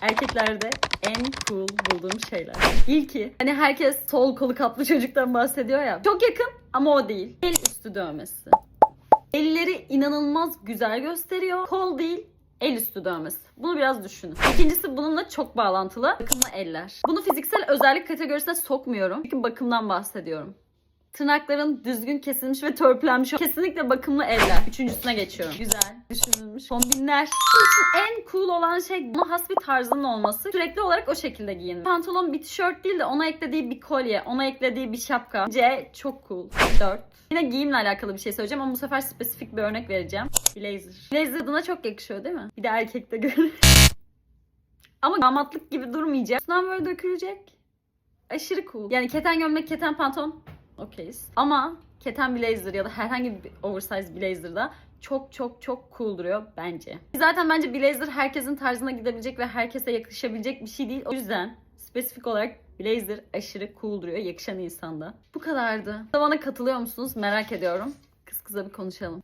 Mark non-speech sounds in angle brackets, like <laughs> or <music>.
Erkeklerde en cool bulduğum şeyler. İlki hani herkes sol kolu kaplı çocuktan bahsediyor ya. Çok yakın ama o değil. El üstü dövmesi. Elleri inanılmaz güzel gösteriyor. Kol değil, el üstü dövmesi. Bunu biraz düşünün. İkincisi bununla çok bağlantılı. Bakımlı eller. Bunu fiziksel özellik kategorisine sokmuyorum. Çünkü bakımdan bahsediyorum. Tırnakların düzgün kesilmiş ve törpülenmiş. Kesinlikle bakımlı eller. Üçüncüsüne geçiyorum. Güzel, düşünülmüş. Kombinler. İçin en cool olan şey buna has bir tarzının olması. Sürekli olarak o şekilde giyin. Pantolon bir tişört değil de ona eklediği bir kolye, ona eklediği bir şapka. C çok cool. 4. Yine giyimle alakalı bir şey söyleyeceğim ama bu sefer spesifik bir örnek vereceğim. Blazer. Blazer adına çok yakışıyor değil mi? Bir de erkekte <laughs> göre. ama damatlık gibi durmayacak. Üstünden böyle dökülecek. Aşırı cool. Yani keten gömlek, keten pantolon okeyiz. Ama keten blazer ya da herhangi bir oversize blazer'da çok çok çok cool duruyor bence. Zaten bence blazer herkesin tarzına gidebilecek ve herkese yakışabilecek bir şey değil. O yüzden spesifik olarak blazer aşırı cool duruyor yakışan insanda. Bu kadardı. Bana katılıyor musunuz merak ediyorum. Kız kıza bir konuşalım.